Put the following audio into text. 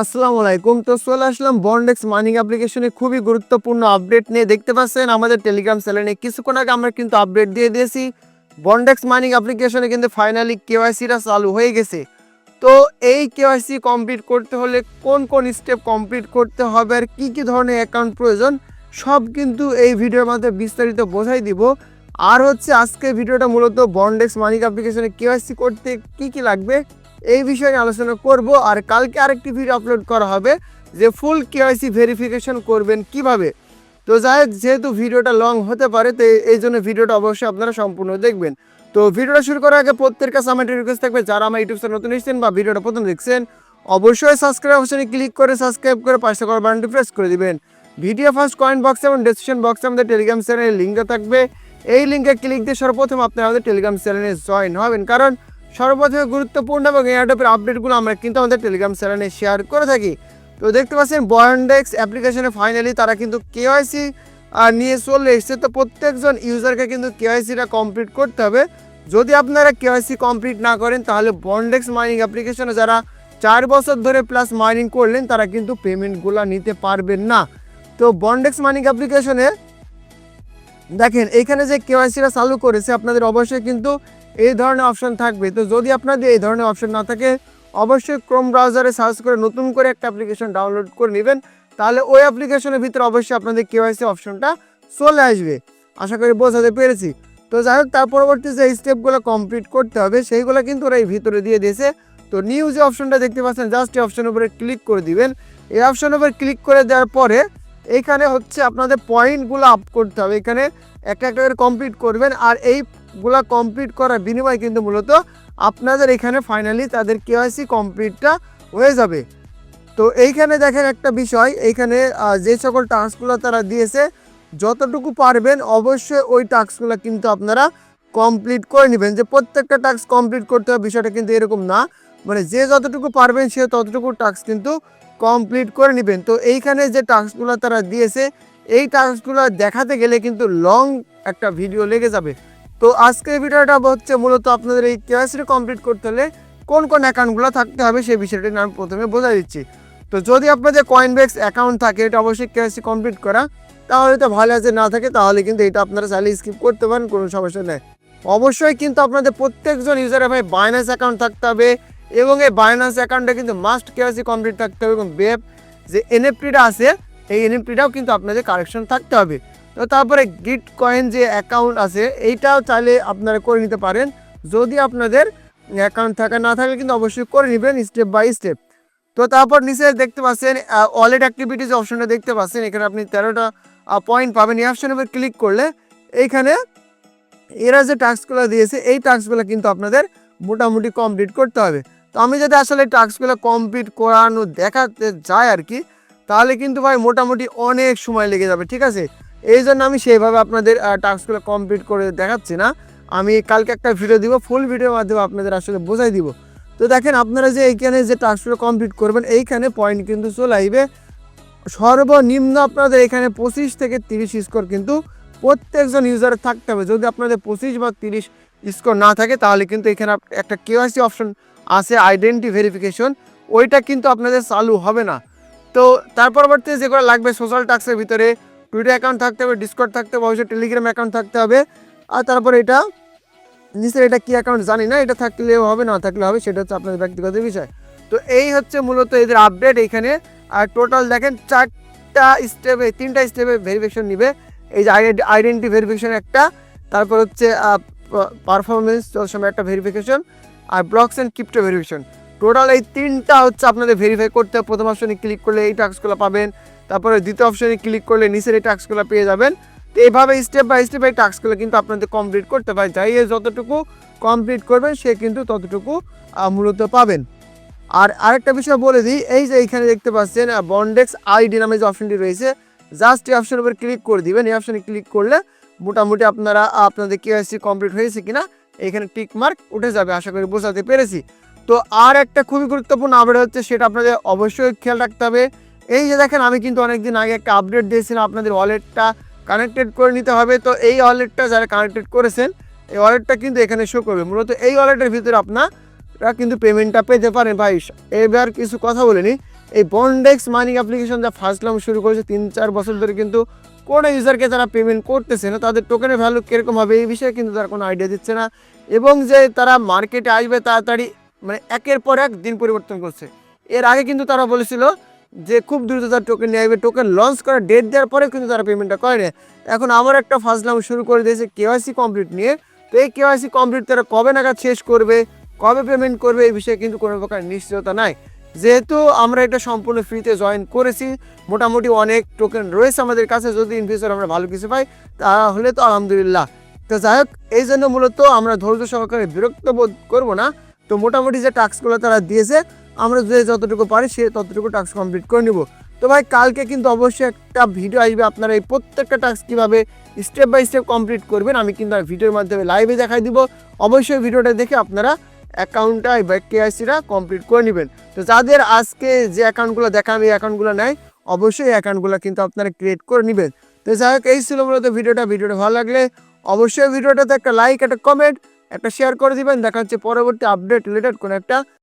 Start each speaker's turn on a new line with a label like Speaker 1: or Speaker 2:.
Speaker 1: আসসালামু আলাইকুম। তো চলে আসলাম বন্ডেক্স মাইনিং অ্যাপ্লিকেশনে খুবই গুরুত্বপূর্ণ আপডেট নিয়ে দেখতে পাচ্ছেন আমাদের টেলিগ্রাম চ্যানেলে কিছুক্ষণ আগে আমরা কিন্তু আপডেট দিয়ে দিয়েছি। বন্ডেক্স মাইনিং অ্যাপ্লিকেশনে কিন্তু ফাইনালি কেওয়াইসিটা চালু হয়ে গেছে। তো এই কেওয়াইসি কমপ্লিট করতে হলে কোন কোন স্টেপ কমপ্লিট করতে হবে আর কী কী ধরনের অ্যাকাউন্ট প্রয়োজন, সব কিন্তু এই ভিডিওর মধ্যে বিস্তারিত বোঝাই দিব। আর হচ্ছে আজকে ভিডিওটা মূলত বন্ডেক্স মানিক অ্যাপ্লিকেশনে কেওয়াইসি করতে কি কি লাগবে এই বিষয়ে নিয়ে আলোচনা করব আর কালকে আরেকটি ভিডিও আপলোড করা হবে যে ফুল কেওয়াইসি ভেরিফিকেশন করবেন কীভাবে। তো যাই যেহেতু ভিডিওটা লং হতে পারে, তো এই- জন্য ভিডিওটা অবশ্যই আপনারা সম্পূর্ণ দেখবেন। তো ভিডিওটা শুরু করার আগে প্রত্যেকের কাছে আমার রিকোয়েস্ট থাকবে, যারা আমার ইউটিউব চ্যানেল নতুন এসেছেন বা ভিডিওটা প্রথম দেখছেন, অবশ্যই সাবস্ক্রাইব অপশনে ক্লিক করে সাবস্ক্রাইব করে পাশে করার বাটনটি প্রেস করে দিবেন। ভিডিও ফার্স্ট কয়েন্ট বক্স এবং ডেসক্রিপশন বক্সে আমাদের টেলিগ্রাম চ্যানেলের লিঙ্কটা থাকবে। এই লিঙ্কে ক্লিক দিয়ে সর্বপ্রথম আপনি আমাদের টেলিগ্রাম চ্যানেলে জয়েন হবেন। কারণ সর্বপ্রথম গুরুত্বপূর্ণ এবং এয়ারডপের আপডেটগুলো আমরা কিন্তু আমাদের টেলিগ্রাম চ্যানেলে শেয়ার করে থাকি। তো দেখতে পাচ্ছেন বয়েন্ডেক্স অ্যাপ্লিকেশনে ফাইনালি তারা কিন্তু কেওয়াইসি নিয়ে চলে এসেছে। তো প্রত্যেকজন ইউজারকে কিন্তু কেওয়াইসিটা কমপ্লিট করতে হবে। যদি আপনারা কেওয়াইসি কমপ্লিট না করেন, তাহলে বন্ডেক্স মাইনিং অ্যাপ্লিকেশনে যারা চার বছর ধরে প্লাস মাইনিং করলেন, তারা কিন্তু পেমেন্টগুলো নিতে পারবেন না। তো বন্ডেক্স মাইনিং অ্যাপ্লিকেশনে দেখেন, এখানে যে কেওয়াইসিটা চালু করেছে, আপনাদের অবশ্যই কিন্তু এই ধরনের অপশন থাকবে। তো যদি আপনাদের এই ধরনের অপশন না থাকে, অবশ্যই ক্রোম ব্রাউজারে সার্চ করে নতুন করে একটা অ্যাপ্লিকেশন ডাউনলোড করে নেবেন। তাহলে ওই অ্যাপ্লিকেশনের ভিতরে অবশ্যই আপনাদের কেওয়াইসি অপশনটা চলে আসবে। আশা করি বোঝাতে পেরেছি। তো যাই হোক, তার পরবর্তী যে স্টেপগুলো কমপ্লিট করতে হবে, সেইগুলো কিন্তু ওরা এই ভিতরে দিয়ে দিয়েছে। তো নিউ যে অপশনটা দেখতে পাচ্ছেন জাস্ট এই অপশনের উপরে ক্লিক করে দিবেন। এই অপশনের উপরে ক্লিক করে দেওয়ার পরে, এইখানে হচ্ছে আপনাদের পয়েন্টগুলো আপ করতে হবে। এখানে একটা একটা করে কমপ্লিট করবেন। আর এইগুলা কমপ্লিট করার বিনিময়ে কিন্তু মূলত আপনাদের এখানে ফাইনালি তাদের কেওয়াইসি কমপ্লিটটা হয়ে যাবে। তো এইখানে দেখেন একটা বিষয়, এইখানে যে সকল টাস্কগুলো তারা দিয়েছে, যতটুকু পারবেন অবশ্যই ওই টাস্কগুলো কিন্তু আপনারা কমপ্লিট করে নেবেন। যে প্রত্যেকটা টাস্ক কমপ্লিট করতে হবে বিষয়টা কিন্তু এরকম না। মানে যে যতটুকু পারবেন সে ততটুকু টাস্ক কিন্তু কমপ্লিট করে নেবেন। তো এইখানে যে টাস্কগুলো তারা দিয়েছে, এই টাস্কগুলো দেখাতে গেলে কিন্তু লং একটা ভিডিও লেগে যাবে। তো আজকের ভিডিওটা হচ্ছে মূলত আপনাদের এই কেওয়াইসি কমপ্লিট করতে হলে কোন কোন অ্যাকাউন্টগুলো থাকতে হবে সেই বিষয়টি আমি প্রথমে বোঝাই দিচ্ছি। তো যদি আপনাদের কয়েনবেক্স অ্যাকাউন্ট থাকে, এটা অবশ্যই কেওয়াইসি কমপ্লিট করা। তাহলে তো ভালো আছে, না থাকে তাহলে কিন্তু এটা আপনারা চাইলে স্কিপ করতে পারেন, কোনো সমস্যা নেই। অবশ্যই কিন্তু আপনাদের প্রত্যেকজন ইউজারের ভাই বাইন্যান্স অ্যাকাউন্ট থাকতে হবে এবং এই বাইন্যান্স অ্যাকাউন্টে কিন্তু মাস্ট কেওয়াইসি কমপ্লিট থাকতে হবে এবং বেব যে এনএফটিটা আছে, এই এনএফটিটাও কিন্তু আপনাদের কারেকশন থাকতে হবে। তো তারপরে গিট কয়েন যে অ্যাকাউন্ট আছে, এইটাও চাইলে আপনারা করে নিতে পারেন। যদি আপনাদের অ্যাকাউন্ট থাকা না থাকে, কিন্তু অবশ্যই করে নেবেন স্টেপ বাই স্টেপ তো তারপর নিচে দেখতে পাচ্ছেন ওয়ালেট অ্যাক্টিভিটিস অপশনটা দেখতে পাচ্ছেন। এখানে আপনি তেরোটা পয়েন্ট পাবেন। এই অপশনের উপর ক্লিক করলে এইখানে এরা যে টাস্কগুলো দিয়েছে, এই টাস্কগুলো কিন্তু আপনাদের মোটামুটি কমপ্লিট করতে হবে। তো আমি যদি আসলে টাস্কগুলো কমপ্লিট করানো দেখাতে যাই আর কি, তাহলে কিন্তু ভাই মোটামুটি অনেক সময় লেগে যাবে, ঠিক আছে? এই জন্য আমি সেইভাবে আপনাদের টাস্কগুলো কমপ্লিট করে দেখাচ্ছি না। আমি কালকে একটা ভিডিও দিব ফুল ভিডিওর মাধ্যমে আপনাদের আসলে বোঝাই দিব। তো দেখেন, আপনারা যে এইখানে যে টাস্কগুলো কমপ্লিট করবেন, এইখানে পয়েন্ট কিন্তু চলে আসবে। সর্বনিম্ন আপনাদের এখানে পঁচিশ থেকে তিরিশ স্কোর কিন্তু প্রত্যেকজন ইউজারের থাকতে হবে। যদি আপনাদের পঁচিশ বা তিরিশ স্কোর না থাকে, তাহলে কিন্তু এখানে একটা কেওয়াইসি অপশন আছে আইডেন্টি ভেরিফিকেশন ওইটা কিন্তু আপনাদের চালু হবে না। তো তার পরবর্তী যেগুলো লাগবে সোশ্যাল টাস্কের ভিতরে টুইটার অ্যাকাউন্ট থাকতে হবে ডিসকর্ড থাকতে হবে, অবশ্যই টেলিগ্রাম অ্যাকাউন্ট থাকতে হবে। আর তারপর এটা, নিচের এটা কী অ্যাকাউন্ট জানি না, এটা থাকলেও হবে, না থাকলে হবে, সেটা হচ্ছে আপনাদের ব্যক্তিগত বিষয়। তো এই হচ্ছে মূলত এদের আপডেট এখানে। আর টোটাল দেখেন চারটা স্টেপে তিনটা স্টেপে ভেরিফিকেশন নিবে। এই যে আইডেন্টি ভেরিফিকেশন একটা, তারপর হচ্ছে পারফরমেন্স সময় একটা verification R blocks and crypto verification total এই তিনটা হচ্ছে আপনাদের ভেরিফাই করতে প্রথম অপশনে ক্লিক করলে এই টাস্কগুলো পাবেন। তারপরে দ্বিতীয় অপশনে ক্লিক করলে নিচের এই টাস্কগুলো পেয়ে যাবেন। তো এইভাবে স্টেপ বাই স্টেপ এই টাস্কগুলো কিন্তু আপনাদের কমপ্লিট করতে পারে যাই যতটুকু কমপ্লিট করবেন, সে কিন্তু ততটুকু মূলত পাবেন। আর আরেকটা বিষয় বলে দিই, এই যে এইখানে দেখতে পাচ্ছেন বন্ডেক্স আইডি নামে যে অপশনটি রয়েছে জাস্ট এই অপশনের উপর ক্লিক করে দিবেন। এই অপশনে ক্লিক করলে মোটামুটি আপনারা আপনাদের কেওয়াইসি কমপ্লিট হয়েছে কিনা, এখানে টিক মার্ক উঠে যাবে, আশা করি বোঝাতে পেরেছি। তো আর একটা খুবই গুরুত্বপূর্ণ আপডেট হচ্ছে, সেটা আপনাদের অবশ্যই খেয়াল রাখতে হবে। এই যে দেখেন, আমি কিন্তু অনেকদিন আগে একটা আপডেট দিয়েছিলাম আপনাদের ওয়ালেটটা কানেক্টেড করে নিতে হবে। তো এই ওয়ালেটটা যারা কানেক্টেড করেছেন, এই ওয়ালেটটা কিন্তু এখানে শো করবে। মূলত এই ওয়ালেটের ভিতরে আপনারা কিন্তু পেমেন্টটা পেতে পারেন। ভাই, এবার কিছু কথা বলিনি এই বন্ডেক্স মানি অ্যাপ্লিকেশন যা ফার্স্ট লাম শুরু করেছে, তিন চার বছর ধরে কিন্তু কোনো ইউজারকে তারা পেমেন্ট করতেছে না, তাদের টোকেনের ভ্যালু কীরকম হবে, এই বিষয়ে কিন্তু তারা কোনো আইডিয়া দিচ্ছে না। এবং যে তারা মার্কেটে আসবে তাড়াতাড়ি মানে একের পর এক দিন পরিবর্তন করছে। এর আগে কিন্তু তারা বলেছিল যে খুব দ্রুত তার টোকেন নিয়ে আসবে। টোকেন লঞ্চ করার ডেট দেওয়ার পরে কিন্তু তারা পেমেন্টটা করে না এখন আমার একটা ফাজলাম শুরু করে দিয়েছে কেওয়াইসি কমপ্লিট নিয়ে। তো এই কেওয়াইসি কমপ্লিট তারা কবে নাগাদ শেষ করবে, কবে পেমেন্ট করবে এই বিষয়ে কিন্তু কোনো প্রকার নিশ্চয়তা নাই। যেহেতু আমরা এটা সম্পূর্ণ ফ্রিতে জয়েন করেছি, মোটামুটি অনেক টোকেন রয়েছে আমাদের কাছে, যদি ইন ফিউচার আমরা ভালো কিছু পাই, তাহলে তো আলহামদুলিল্লাহ। তো যাই হোক, এই জন্য মূলত আমরা ধৈর্য সহকারে বিরক্ত বোধ করব না। তো মোটামুটি যে টাস্কগুলো তারা দিয়েছে আমরা যে যতটুকু পারি সে ততটুকু টাস্ক কমপ্লিট করে নিব। তো ভাই, কালকে কিন্তু অবশ্যই একটা ভিডিও আসবে আপনারা এই প্রত্যেকটা টাস্ক কীভাবে স্টেপ বাই স্টেপ কমপ্লিট করবেন, আমি কিন্তু আর ভিডিওর মাধ্যমে লাইভে দেখাই দিব। অবশ্যই ভিডিওটা দেখে আপনারা অ্যাকাউন্টটা বা কেআইসিটা কমপ্লিট করে নেবেন। তো যাদের আজকে যে অ্যাকাউন্টগুলো দেখান এই অ্যাকাউন্টগুলো নেয় অবশ্যই এই অ্যাকাউন্টগুলো কিন্তু আপনারা ক্রিয়েট করে নেবেন। তো যাই হোক, এই ছিল মূলত ভিডিওটা ভিডিওটা ভালো লাগলে অবশ্যই ভিডিওটাতে একটা লাইক একটা কমেন্ট একটা শেয়ার করে দিবেন। দেখা হচ্ছে পরবর্তী আপডেট রিলেটেড কোনো একটা